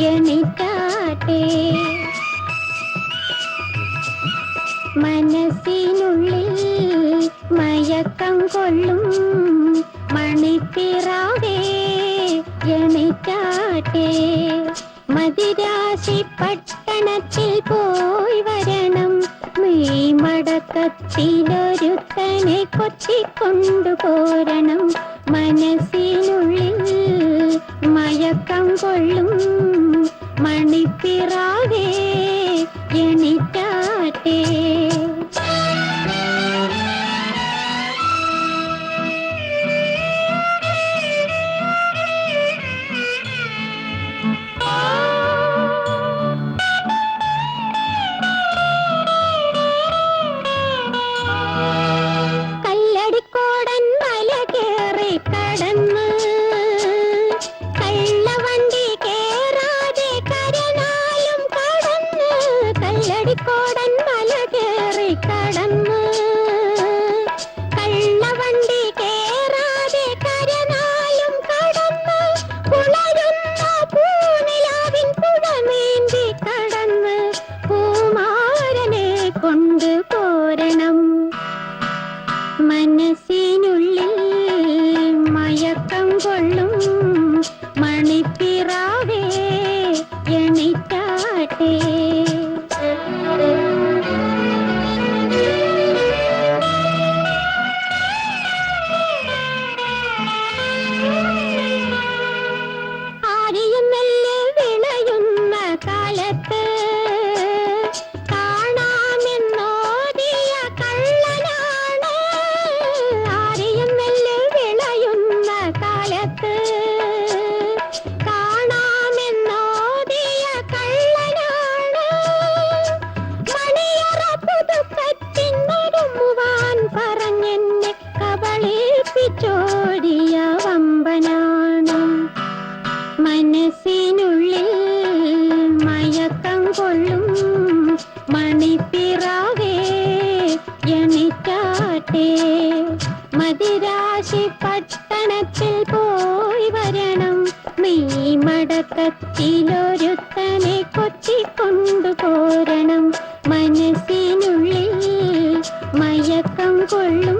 എനിക്കാട്ടെ. മനസ്സിനുള്ളിൽ മയക്കം കൊള്ളും മണിപ്പിറാവേ എനിക്കാട്ടെ. മതിരാശി പട്ടണത്തിൽ പോയി വരണം. മെയ് മടക്കത്തിലൊരുത്തനെ കൊത്തിക്കൊണ്ടുപോരണം മനസ്സിനുള്ളിൽ മയക്കം കൊള്ളും മണിപ്പിറാവേ മനസ്സിനുള്ളിൽ കബളിപ്പിച്ചോടിയ വമ്പനാണ്? മനസ്സിനുള്ളിൽ മയക്കം കൊള്ളും മണിപ്പിറാവേ എണിറ്റാട്ടെ. മതിരാശി പട്ടണത്തിൽ പോയി വരണം. നീ മടക്കത്തിലൊരുത്തനെ കൊത്തിക്കൊണ്ടു പോരണം. മനസ്സിനുള്ളിൽ മയക്കം കൊള്ളും